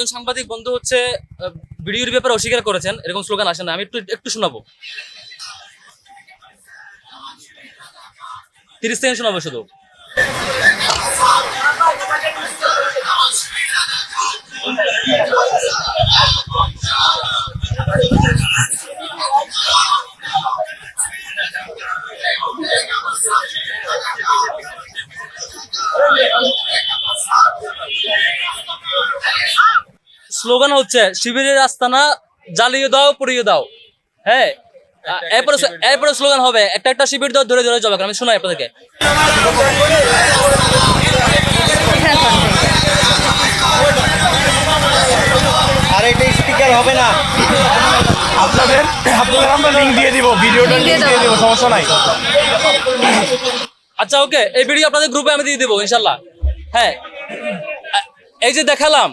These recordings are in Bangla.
একজন সাংবাদিক বন্ধু হচ্ছে ভিডিওর ব্যাপারে অস্বীকার করেছেন, এরকম স্লোগান আসে না, আমি একটু একটু শোনাবো। তিরিশ সেকেন্ড শোনাবো শুধু। স্লোগান হচ্ছে শিবিরের আস্তানা জ্বালিয়ে দাও পুড়িয়ে দাও। হ্যাঁ? এরপরে এরপরে স্লোগান হবে একটা একটা শিবির দাও ধরে ধরে যাবে আমি শোনাই আপনাদেরকে। আর এটা স্পিকার হবে না। আপনাদের আপনাদের আমরা লিঙ্ক দিয়ে দিব ভিডিওটা লিঙ্ক দিয়ে দিব সমস্যা নাই। আচ্ছা ওকে এই ভিডিও আপনাদের গ্রুপে আমি দিয়ে দেবো ইনশাল্লাহ হ্যাঁ? এই যে দেখালাম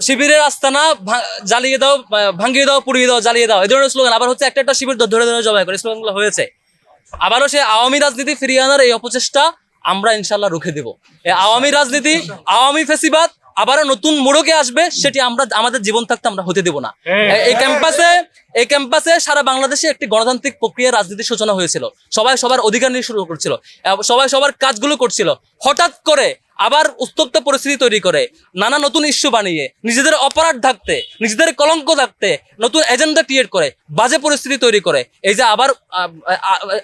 শিবিরের আস্তানা জ্বালিয়ে দাও ভাঙিয়ে দাও পুড়িয়ে দাও জ্বালিয়ে দাও। এই ধরনের স্লোগান আবার হচ্ছে একটা একটা শিবির ধরে ধরে জবাই করে। স্লোগানগুলো হয়েছে। আবারও সে আওয়ামী রাজনীতি ফিরিয়ে আনার এই অপচেষ্টা আমরা ইনশাল্লাহ রুখে দেব। এই আওয়ামী রাজনীতি আওয়ামী ফেসিবাদ আবারও নতুন মোড়কে আসবে সেটি আমরা আমাদের জীবন থাকতে আমরা হতে দেব না। এই- এই ক্যাম্পাসে এই ক্যাম্পাসে সারা বাংলাদেশে একটি গণতান্ত্রিক প্রক্রিয়া রাজনীতির সূচনা হয়েছিল। সবাই সবার অধিকার নিয়ে শুরু করছিল। সবাই সবার কাজগুলো করছিল। হঠাৎ করে আবার উত্তপ্ত পরিস্থিতি তৈরি করে, নানা নতুন ইস্যু বানিয়ে, নিজেদের অপরাধ থাকতে নিজেদের কলঙ্ক থাকতে নতুন এজেন্ডা ক্রিয়েট করে, বাজে পরিস্থিতি তৈরি করে। এই যে আবার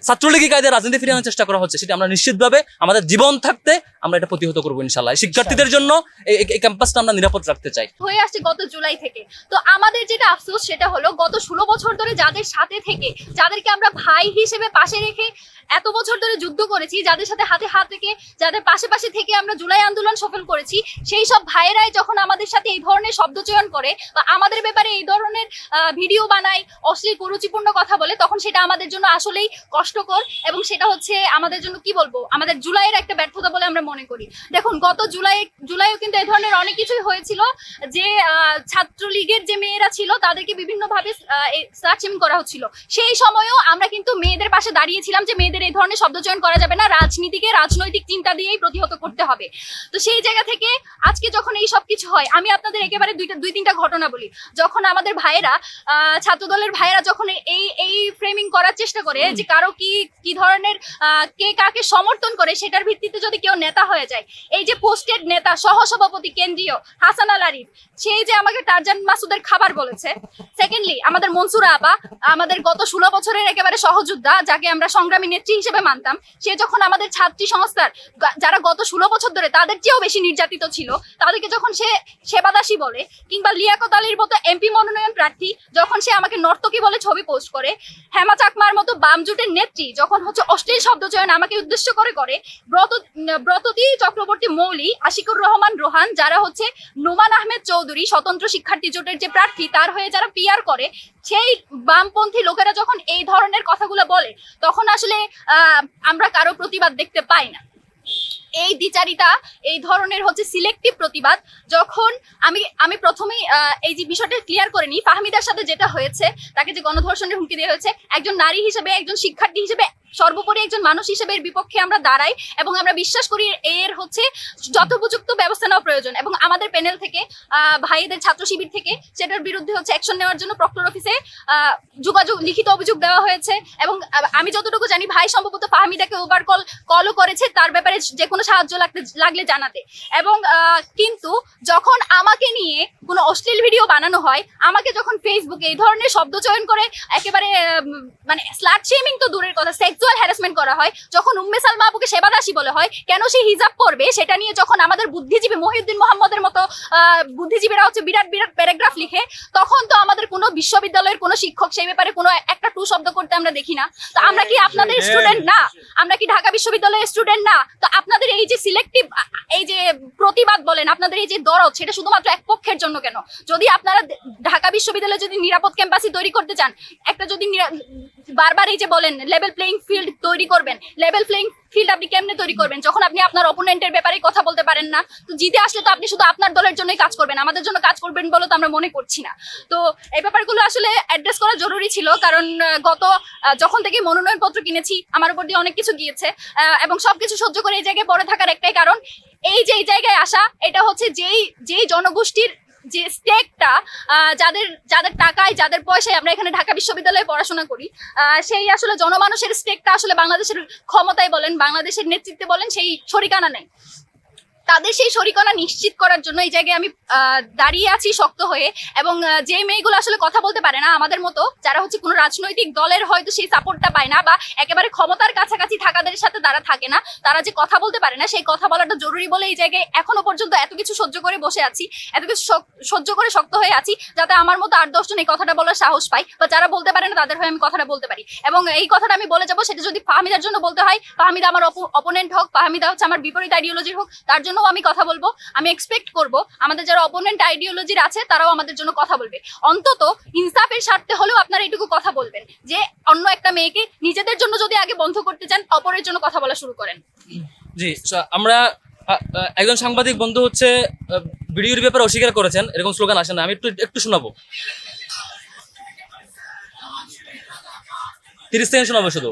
ছাত্রলীগী কায়দায় রাজনীতি ফিরিয়ে আনার চেষ্টা করা হচ্ছে, সেটা আমরা নিশ্চিতভাবে আমাদের জীবন থাকতে আমরা এটা প্রতিহত করব ইনশাল্লাহ শিক্ষার্থীদের জন্য এই ক্যাম্পাসটা আমরা নিরাপদ রাখতে চাই। হয়ে আসছে গত জুলাই থেকে। তো আমাদের যেটা আফসোস, সেটা হলো গত ষোলো বছর ধরে যাদের সাথে থেকে, যাদেরকে আমরা ভাই হিসেবে পাশে রেখে এত বছর ধরে যুদ্ধ করেছি, যাদের সাথে হাতে হাত রেখে, যাদের পাশে পাশে থেকে আমরা জুলাই আন্দোলন সফল করেছি, সেই সব ভাইয়েরাই যখন আমাদের সাথে এই ধরনের শব্দচয়ন করে বা আমাদের ব্যাপারে এই ধরনের ভিডিও বানায়, অশ্লীল, কুরুচিপূর্ণ কথা বলে, তখন সেটা আমাদের জন্য আসলেই কষ্টকর এবং সেটা হচ্ছে আমাদের জন্য কি বলব, আমাদের জুলাইয়ের একটা ব্যর্থতা বলে আমরা মনে করি। দেখুন, গত জুলাই, জুলাইও কিন্তু এই ধরনের অনেক কিছুই হয়েছিল যে ছাত্রলীগের যে মেয়েরা ছিল তাদেরকে বিভিন্নভাবে সার্চিং করা হচ্ছিল। সেই সময়েও আমরা কিন্তু মেয়েদের পাশে দাঁড়িয়েছিলাম যে, মেয়েদের এই ধরনের শব্দচয়ন করা যাবে না, রাজনীতিকে রাজনৈতিক চিন্তা দিয়েই প্রতিহত করতে হবে। তো সেই জায়গা থেকে আজকে যখন এই সব কিছু হয় আমি আপনাদের একেবারে দুইটা দুই তিনটা ঘটনা বলি। যখন আমাদের ভাইয়েরা ছাত্রদলের ভাইয়েরা যখন এই এই ফ্রেমিং করার চেষ্টা করে যে কারও কি কি ধরনের কে কাকে সমর্থন করে সেটার ভিত্তিতে যদি কেউ নেতা হয়ে যায় এই যে পোস্টেড নেতা সহসভাপতি কেন্দ্রীয় হাসান আল আরিফ সেই যে আমাকে টারজান মাসুদের খাবার বলেছে। সেকেন্ডলি আমাদের মনসুরা আপা আমাদের গত ষোলো বছরের একেবারে সহযোদ্ধা যাকে আমরা সংগ্রামী নেত্রী হিসেবে মানতাম সে যখন আমাদের ছাত্রী সংস্থার যারা গত ষোলো বছর ধরে তাদের চেয়েও বেশি নির্যাতিত ছিল। তাদেরকে যখন সে সেবাদাসী বলে কিংবা লিয়াকত আলীর মতো এমপি মনোনয়ন প্রার্থী যখন সে আমাকে নর্তকী বলে ছবি পোস্ট করে, হেমা চাকমার মতো বাম জোটের নেত্রী যখন হচ্ছে অশ্লীল শব্দচয়ন আমাকে উদ্দেশ্য করে করে, ব্রত, ব্রততী চক্রবর্তী মৌলি, আশিকুর রহমান রোহান যারা হচ্ছে নোমান আহমেদ চৌধুরী, স্বতন্ত্র শিক্ষার্থী জোটের যে প্রার্থী, তার হয়ে যারা পিআর করে, সেই বামপন্থী লোকেরা যখন এই ধরনের কথাগুলো বলে, তখন আসলে আমরা কারও প্রতিবাদ দেখতে পাই না। এই দ্বিচারিতা এই ধরনের হচ্ছে সিলেক্টিভ প্রতিবাদ, যখন আমি আমি প্রথমেই এই যে বিষয়টা ক্লিয়ার করে নিই, ফাহমিদার সাথে যেটা হয়েছে, তাকে যে গণধর্ষণের হুমকি দেওয়া হয়েছে, একজন নারী হিসেবে, একজন শিক্ষার্থী হিসেবে, সর্বোপরি একজন মানুষ হিসেবে এর বিপক্ষে আমরা দাঁড়াই এবং আমরা বিশ্বাস করি এর হচ্ছে যথোপযুক্ত ব্যবস্থা নেওয়া প্রয়োজন এবং আমাদের প্যানেল থেকে ভাইদের ছাত্র শিবির থেকে সেটার বিরুদ্ধে হচ্ছে অ্যাকশন নেওয়ার জন্য প্রক্টর অফিসে যোগাযোগ, লিখিত অভিযোগ দেওয়া হয়েছে এবং আমি যতটুকু জানি, ভাই সম্ভবত ফাহমিদাকে ওভার কল কলও করেছে, তার ব্যাপারে যে কোনো সাহায্য লাগতে লাগলে জানাতে। এবং কিন্তু যখন আমাকে নিয়ে কোনো অশ্লীল ভিডিও বানানো হয় আমাকে যখন ফেসবুকে এই ধরনের শব্দ চয়ন করে একেবারে মানে স্লাট শেমিং তো দূরের কথা সেক্সুয়াল হ্যারাসমেন্ট করা হয় যখন উম্মে সালমা আপুকে সেবাদাসী বলে হয় কেন সে হিজাব করবে সেটা নিয়ে যখন আমাদের বুদ্ধিজীবী মহিউদ্দিন মোহাম্মদের মতো বুদ্ধিজীবীরা হচ্ছে বিরাট বিরাট প্যারাগ্রাফ লিখে তখন তো আমাদের কোনো বিশ্ববিদ্যালয়ের কোনো শিক্ষক সেই ব্যাপারে কোনো একটা টু শব্দ করতে আমরা দেখি না। তো আমরা কি আপনাদের স্টুডেন্ট না? আমরা কি ঢাকা বিশ্ববিদ্যালয়ের স্টুডেন্ট না? তো আপনাদের এই যে সিলেক্টিভ এই যে প্রতিবাদ বলেন, আপনাদের এই যে দরদ, সেটা শুধুমাত্র এক পক্ষের জন্য কেন? যদি আপনারা ঢাকা বিশ্ববিদ্যালয়ে যদি নিরাপদ ক্যাম্পাসই তৈরি করতে চান, একটা যদি বারবার এই যে বলেন লেভেল প্লেইং ফিল্ড তৈরি করবেন লেভেল প্লেইং ফিল্ড আপনি কেমনে তৈরি করবেন? যখন আপনি আপনার অপোনেন্টের ব্যাপারে কথা বলতে পারেন না, তো জিতে আসলে তো আপনি শুধু আপনার দলের জন্যই কাজ করবেন, আমাদের জন্য কাজ করবেন বলে তো আমরা মনে করছি না। তো এই ব্যাপারগুলো আসলে অ্যাড্রেস করা জরুরি ছিল, কারণ গত যখন থেকে মনোনয়নপত্র কিনেছি, আমার উপর দিয়ে অনেক কিছু গিয়েছে এবং সবকিছু সহ্য করে এই জায়গায় পড়ে থাকার একটাই কারণ, এই যে এই জায়গায় আসা, এটা হচ্ছে যেই যেই জনগোষ্ঠীর যে স্টেকটা যাদের যাদের টাকায়, যাদের পয়সায় আমরা এখানে ঢাকা বিশ্ববিদ্যালয়ে পড়াশোনা করি সেই আসলে জনমানুষের স্টেকটা আসলে বাংলাদেশের ক্ষমতায় বলেন, বাংলাদেশের নেতৃত্বে বলেন, সেই শরিকানা নেই। তাদের সেই শরিকনা নিশ্চিত করার জন্য এই জায়গায় আমি দাঁড়িয়ে আছি শক্ত হয়ে এবং যে মেয়েগুলো আসলে কথা বলতে পারে না আমাদের মতো, যারা হচ্ছে কোনো রাজনৈতিক দলের হয়তো সেই সাপোর্টটা পায় না বা একেবারে ক্ষমতার কাছাকাছি থাকাদের সাথে তারা থাকে না, তারা যে কথা বলতে পারে না সেই কথা বলাটা জরুরি বলে এই জায়গায় এখনও পর্যন্ত এত কিছু সহ্য করে বসে আছি, এত কিছু সহ- সহ্য করে শক্ত হয়ে আছি যাতে আমার মতো আট দশজন এই কথাটা বলার সাহস পাই বা যারা বলতে পারে না তাদের হয়ে আমি কথাটা বলতে পারি। এবং এই কথাটা আমি বলে যাব, সেটা যদি ফাহমিদার জন্য বলতে হয়, ফাহমিদা আমার অপোনেন্ট হোক, ফাহমিদা হচ্ছে আমার বিপরীত আইডিওলজির হোক, তার জন্যও আমি কথা বলব, আমি এক্সপেক্ট করব, আমাদের যারা অপোনেন্ট আইডিওলজির আছে, তারাও আমাদের জন্য কথা বলবে। অন্তত ইনসাফের স্বার্থে হলেও আপনারা এটুকু কথা বলবেন, যে অন্য একটা মেয়েকে নিজেদের জন্য যদি আগে বন্ধ করতে চান, অপরের জন্য কথা বলা শুরু করেন। জি আমরা একজন সাংবাদিক বন্ধু হচ্ছে ভিডিওর ব্যাপারে অস্বীকার করেছেন, এরকম স্লোগান আসে না, আমি একটু একটু শোনাবো। তিরিশ সেকেন্ড শোনাবো শুধু।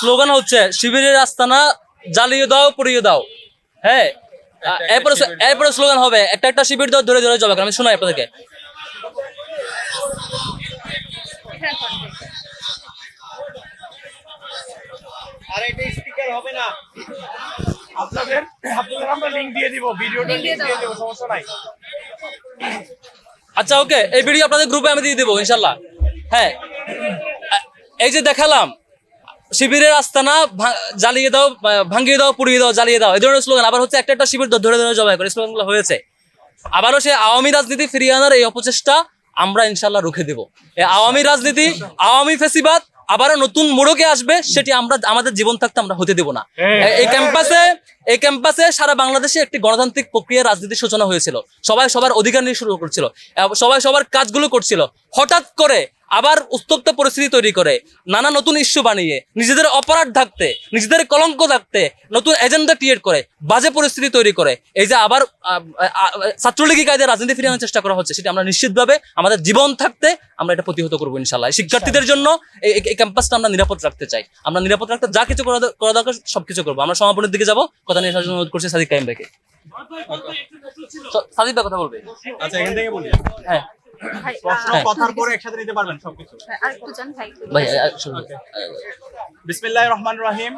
স্লোগান হচ্ছে শিবিরের আস্তানা জ্বালিয়ে দাও পুড়িয়ে দাও। হ্যাঁ? এরপরে এরপরে স্লোগান হবে একটা একটা শিবির দাও ধরে ধরে জবাব আমি শোনাই আপনাদেরকে। আর এটা স্পিকার হবে না। আপনাদের আপনাদের আমরা লিঙ্ক দিয়ে দিব ভিডিওটা Link দিয়ে লিঙ্ক দিয়ে দাও। দেবো সমস্যা নাই। আচ্ছা ওকে এই ভিডিও আপনাদের গ্রুপে আমি দিয়ে দেবো ইনশাল্লাহ হ্যাঁ এই যে দেখালাম শিবিরের আস্তানা জ্বালিয়ে দাও ভাঙিয়ে দাও পুড়িয়ে দাও জ্বালিয়ে দাও। এই ধরনের স্লোগান আবার হচ্ছে একটা একটা শিবির ধরে ধরে জবাই করে। স্লোগানগুলো হয়েছে। আবারও সে আওয়ামী রাজনীতি ফিরিয়ে আনার এই অপচেষ্টা আমরা ইনশাল্লাহ রুখে দেব। এই আওয়ামী রাজনীতি আওয়ামী ফেসিবাদ আবারও নতুন মোড়কে আসবে সেটি আমরা আমাদের জীবন থাকতে আমরা হতে দেব না। এই- এই ক্যাম্পাসে এই ক্যাম্পাসে সারা বাংলাদেশে একটি গণতান্ত্রিক প্রক্রিয়া রাজনীতির সূচনা হয়েছিল। সবাই সবার অধিকার নিয়ে শুরু করছিল। সবাই সবার কাজগুলো করছিল। হঠাৎ করে আবার উত্তপ্ত পরিস্থিতি তৈরি করে নানা নতুন ইস্যু বানিয়ে নিজেদের অপরাধ থাকতে নিজেদের কলঙ্ক থাকতে নতুন এজেন্ডা ক্রিয়েট করে বাজে পরিস্থিতি তৈরি করে। এই যে আবার ছাত্রলীগী কায়দায় রাজনীতি ফিরিয়ে আনার চেষ্টা করা হচ্ছে সেটা আমরা নিশ্চিতভাবে আমাদের জীবন থাকতে আমরা এটা প্রতিহত করব ইনশাল্লাহ শিক্ষার্থীদের জন্য এই ক্যাম্পাসটা আমরা নিরাপদ রাখতে চাই। আমরা নিরাপদ রাখতে যা কিছু করা দর- করা দরকার সবকিছু করব। আমরা সমাপনের দিকে যাব। কথা নিয়ে অনুরোধ করছি সাদিক কাইম ভাইকে সাদিক ভাই কথা বলবে। আচ্ছা এখান থেকে বলি। হ্যাঁ। প্রশ্ন। কথার পরে একসাথে নিতে পারবেন সবকিছু ভাই। বিসমিল্লাহির রহমানির রহিম